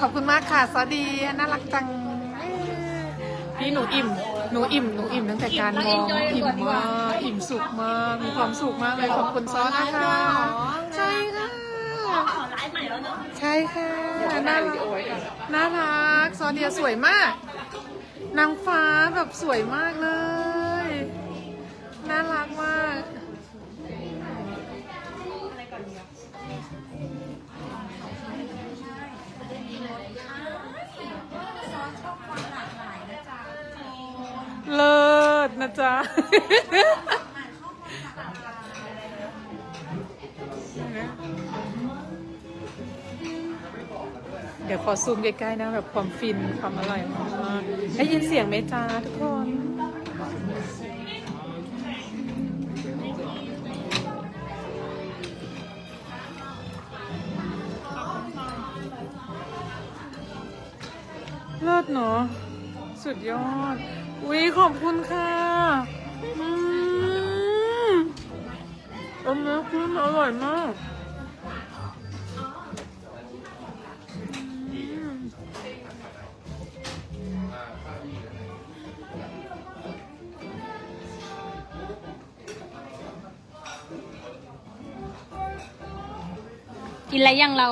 ขอบคุณมากค่ะสวัสดีน่ารักจังพี่หนูอิ่มหนูอิ่มหนูอิ่มตั้งแต่การมองอิ่มมากอิ่มสุขมากมีความสุขมากเลยขอบคุณซอสนะคะใช่ค่ะใช่ค่ะน่าน่ารักซอเดียสวยมาก นางฟ้าแบบสวยมากเลย น่ารักมาก จ๊ะเดี๋ยวขอซูมใกล้ๆนะแบบความฟินความอร่อยมากๆได้ยินเสียงไหมจ้าทุกคนเลิศเนาะสุดยอด วิขอบคุณค่ะอืมอมนะคุณอร่อยมากกินอะไรยังเรา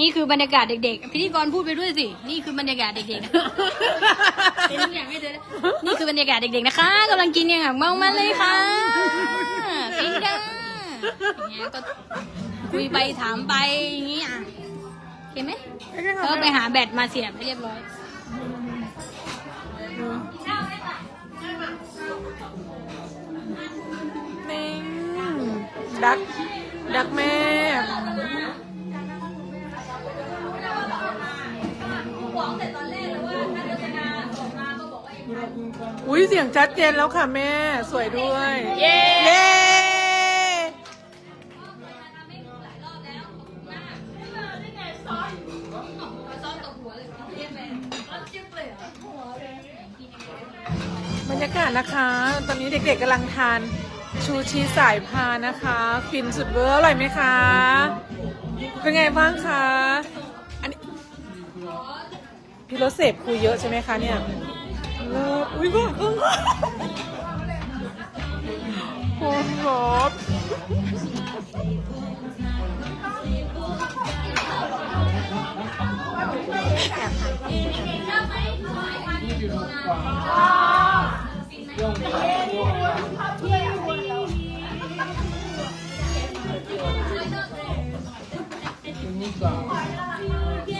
นี่คือบรรยากาศเด็กๆ พิธีกรพูดไปด้วยสิ นี่คือบรรยากาศเด็กๆเป็นทุกอย่างให้เธอเลยนี่คือบรรยากาศเด็กๆนะคะกำลังกินอย่างเมามันเลยค่ะฟินจ้าอย่างเงี้ยก็คุยไปถามไปอย่างงี้อะโอเคไหมเออไปหาแบตมาเสียบให้เรียบร้อยนิ่งดัก ดักแม่อุ้ยเสียงชัดเจนแล้วค่ะแม่ สวยด้วย เย้เย้บรรยากาศนะคะ ตอนนี้เด็กๆกำลังทานชูชีสายพานนะคะ ฟินสุดเวอร์อร่อยไหมคะ เป็นไงบ้างคะอันนี้ พี่รถเสพคุยเยอะใช่ไหมคะเนี่ยเลิศอุ้ยก็อึ้งคุณ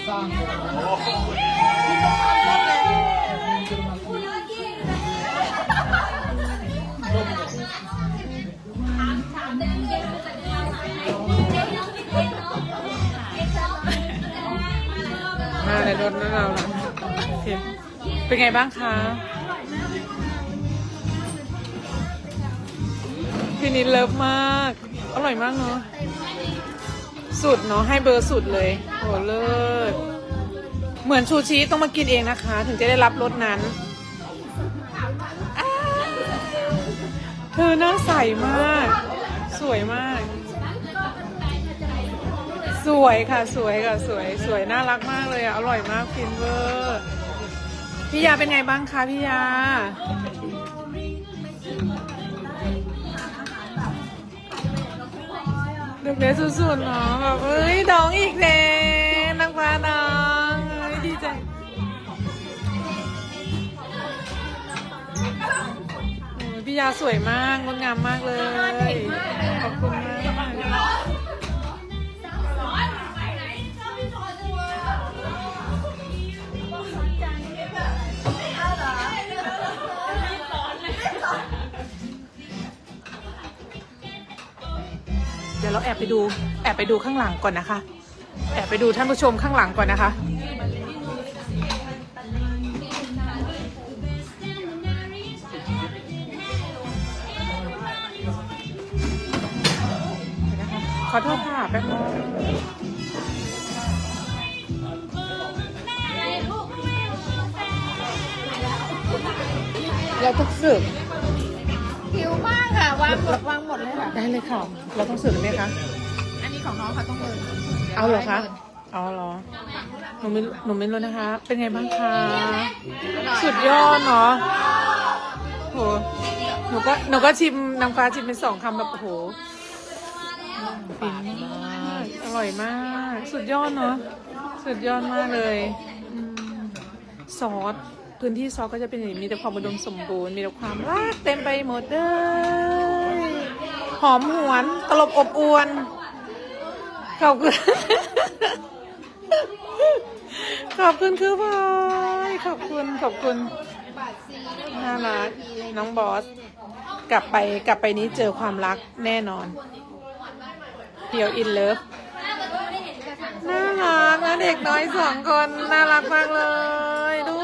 ครับมาเลยรถนั่นเราละโอเคเป็นไงบ้างคะ พี่นิดเลิฟมาก อร่อยมากเนาะ สุดเนาะให้เบอร์สุดเลยโหเลิศเหมือนชูชีต้องมากินเองนะคะ ถึงจะได้รับรสนั้นเธอหน้าใสมาก สวยมาก สวยค่ะสวยค่ะสวยสวยน่ารักมากเลยอะอร่อยมากฟินเวอร์พี่ยาเป็นไงบ้างคะพี่ยา เด็กเล็กสุดๆเนาะแบบเอ้ยดองอีกแล้วนางฟ้าดองเอ้ยดีใจโอ้ยพี่ยาสวยมากงดงามมากเลย ขอบคุณมาก เดี๋ยวเราแอบไปดู แอบไปดูข้างหลังก่อนนะคะ แอบไปดูท่านผู้ชมข้างหลังก่อนนะคะ ขอโทษค่ะแป๊บนึงเราต้องสิร์ฟหิวมากค่ะวางหมดวางหมดเลยค่ะ ได้เลยค่ะ เราต้องเสิร์ฟไหมคะ อันนี้ของน้องเขาต้องเบิร์นเอาเหรอคะ อ๋อเหรอ หนูไม่หนูไม่รู้นะคะ เป็นไงบ้างคะ สุดยอดเนาะโห หนูก็หนูก็ชิมนางฟ้าชิมเป็นสองคำแบบโอ้โหฟินมาก อร่อยมาก สุดยอดเนาะ สุดยอดมากเลยอืมซอสพื้นที่ซอสก็จะเป็นอย่างนี้มีแต่ความอุดมสมบูรณ์ มีแต่ความรักเต็มไปหมดเลย หอมหวน ตลบอบอวนขอบคุณ ขอบคุณคือพลอยขอบคุณ ขอบคุณ น่ารัก น้องบอส กลับไปกลับไปนี้เจอความรักแน่นอนเดียวอินเลิฟ น่ารักนะเด็กน้อยสองคน น่ารักมากเลยลู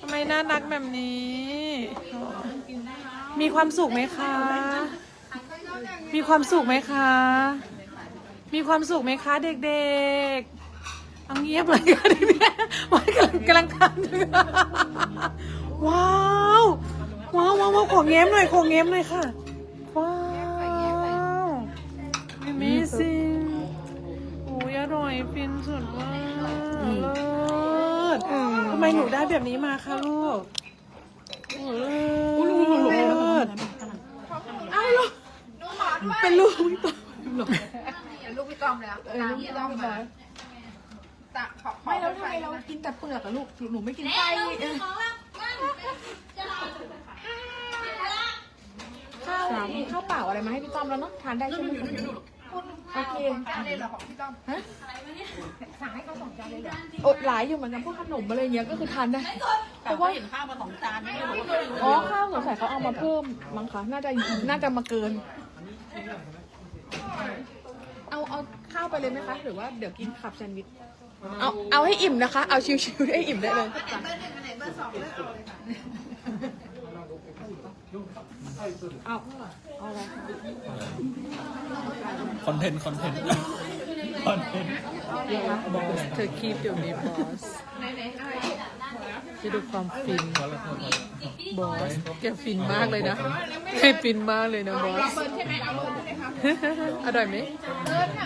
ทำไมน่ารักแบบนี้ มีความสุขไหมคะ มีความสุขไหมคะ มีความสุขไหมคะเด็กๆเอาเงียบเลยค่ะเด็กๆวันกำลังกำลังทำอยู่ว้าวว้าวว้าวว้าวขอแง้มหน่อยขอแง้มหน่อยค่ะ ว้าว Amazing โอ้ยอร่อยฟินสุดมากเลิศทำไมหนูได้แบบนี้มาคะลูกโอ้เลิศอ้าวลูก เป็นลูกพี่ต่อลูกพี่ต้อมแล้วพี่ต้อมมาตะไม่แล้วทำไมเรากินแต่เปลือกอะลูกหนูไม่กินไส้ข้าวข้าวเปล่าอะไรมาให้พี่ต้อมแล้วเนาะทานได้ใช่ไหมโอเคจานเลยเหรอของพี่ต้อมฮะสั่งให้เขาสองจานเลยเหรออดหลายอยู่เหมือนกันพวกขนมอะไรเงี้ยก็คือทานได้เพราะว่าเห็นข้าวมาสองจานไม่รู้อ๋อข้าวสงสัยเขาเอามาเพิ่มมั้งคะน่าจะน่าจะมาเกิน เอาเอาข้าวไปเลยไหมคะ หรือว่าเดี๋ยวกินขับแซนด์วิช เอาเอาให้อิ่มนะคะ เอาชิวๆให้อิ่มได้เลยเบอร์หนึ่งอันไหนเบอร์สองเลือกเอาเลยค่ะเอาเอาอะไรคอนเทนต์ คอนเทนต์ คอนเทนต์ เธอคีบเดี๋ยวนี้บอส จะดูความฟิน บอสแกฟินมากเลยนะแกฟินมากเลยนะบอสอร่อยไหม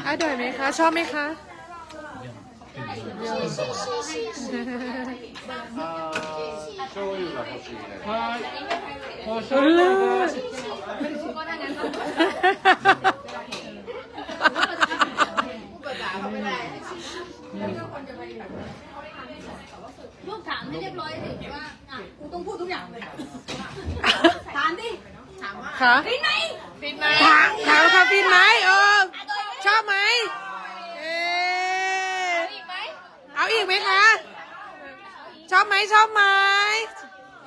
อร่อยไหมคะ ชอบไหมคะเลิศ ลูกถามให้เรียบร้อยสิว่าอะกูต้ องพูดทุกอย่างเลยถามดิค่ะฟินไหมถามถามค่ะฟินไหมเออชอบไหมเออเอาอีกไหมคะชอบไหมชอบไหม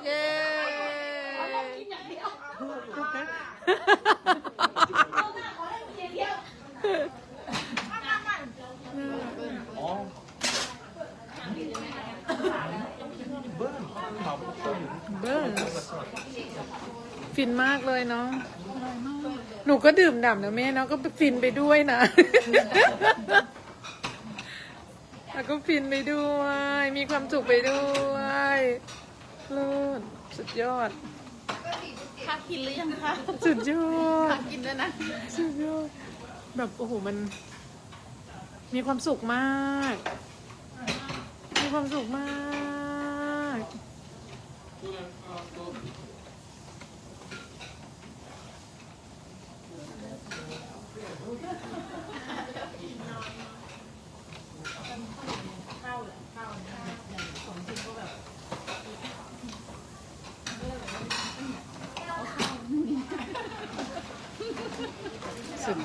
เย้เบิ้ล ฟินมากเลยเนาะหนูก็ดื่มด่ำนะแม่เนาะก็ฟินไปด้วยนะ แล้วก็ฟินไปด้วย มีความสุขไปด้วยเลิศสุดยอดค่ะกินหรือยังคะสุดยอดกินแล้วนะสุดยอดแบบโอ้โหมัน มีความสุขมาก มีความสุขมาก สุด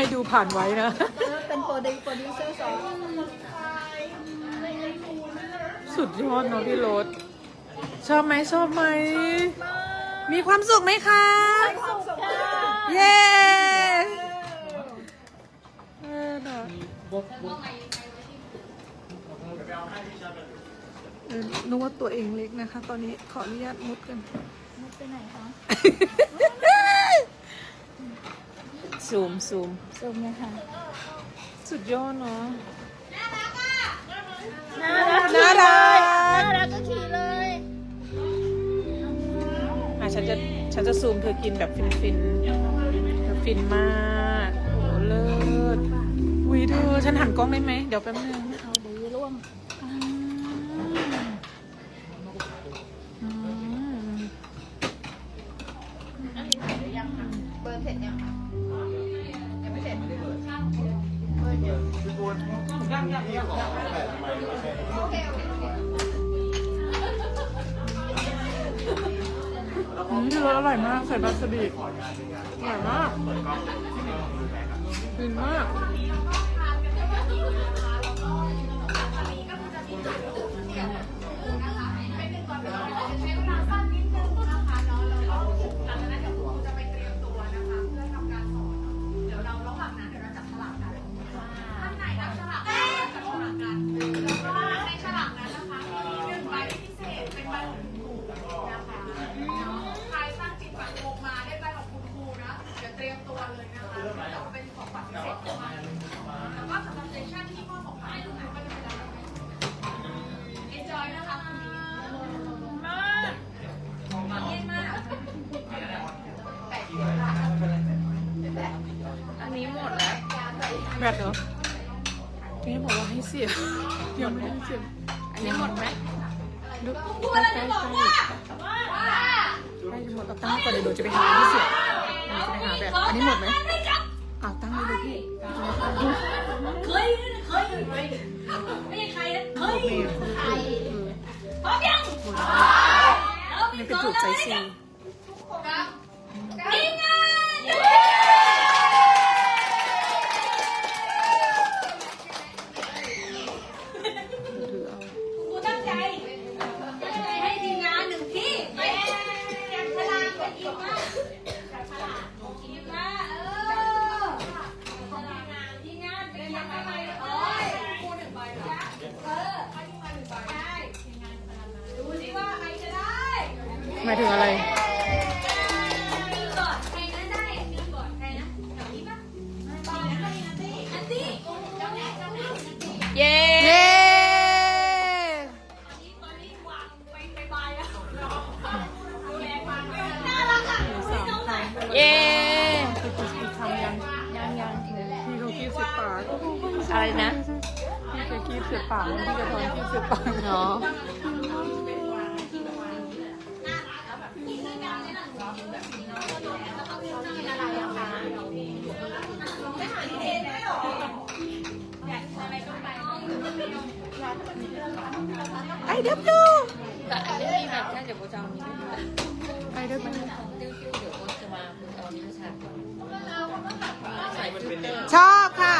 ให้ดูผ่านไว้นะ เป็นโปรดิวโปรดิวเซอร์สองสุดยอดเนาะพี่รถชอบไหมชอบไหม มีความสุขไหมคะ เย้เออเนอะเออนึกว่าตัวเองเล็กนะคะ ตอนนี้ขออนุญาตมุดกันไปไหนคะ ซูมซูมซูมเลยค่ะ สุดยอดเนาะ น่ารักน่ารักน่ารักก็ขี่เลยอะฉันจะฉันจะซูมเธอกินแบบฟินฟินๆเธอฟินมากโอ้เลิศวิเธอฉันหันกล้องได้ไหม เดี๋ยวแป๊บนึงเอาเดี๋ยวร่วงอืมเบิร์นเสร็จยังยัง อืมที่รสอร่อยมากใส่บาสบิอร่อยมากฟินมาก แบตเหรอนี่บอกว่าให้เสียบยังไม่ได้เสียบอันนี้หมดไหมดูใกล้ใกล้ใกล้ใกล้จะหมดเอาตั้งก่อนเดี๋ยวหนูจะไปหาที่เสียบหนูจะไปหาแบบอันนี้หมดไหมอ้าวตั้งเลยเลยพี่เคยเคยไม่ใช่ใครนะเคยเมย์พร้อมยังนี่เป็นจุดใจซีารักอะไม่น้องไหนเย้ทำยังยังยังพี่เขาคีบเสียบปากอะไรนะพี่เคยคีบเสียบปากพี่จะทอนคีบเสียบปากเนาะ ไอเดบดูแต่อันนี้แบบแค่เดี๋ยวโบจะเอานี้ไอเดบดูเดี๋ยวโบจะมาเอานี้ให้ชัดใส่ฟิลเตอร์ชอบค่ะ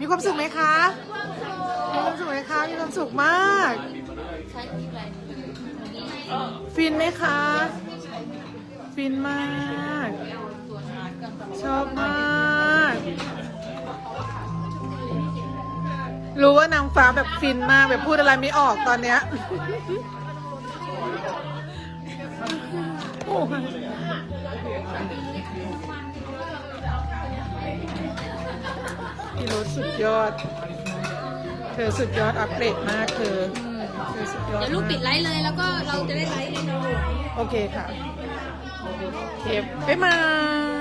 มีความสุขไหมคะ มีความสุขไหมคะ มีความสุขมาก ฟินไหมคะ ฟินมาก ชอบมาก รู้ว่านางฟ้าแบบฟินมากแบบพูดอะไรไม่ออกตอนเนี้ยโอ้ยพี่รถสุดยอด เธอสุดยอดอัปเกรดมากเธอเธอสุดยอดเดี๋ยวลูกมาปิดไลฟ์เลยแล้วก็เราจะได้ไลฟ์ในเราโอเคค่ะ โอเคบ๊ายบาย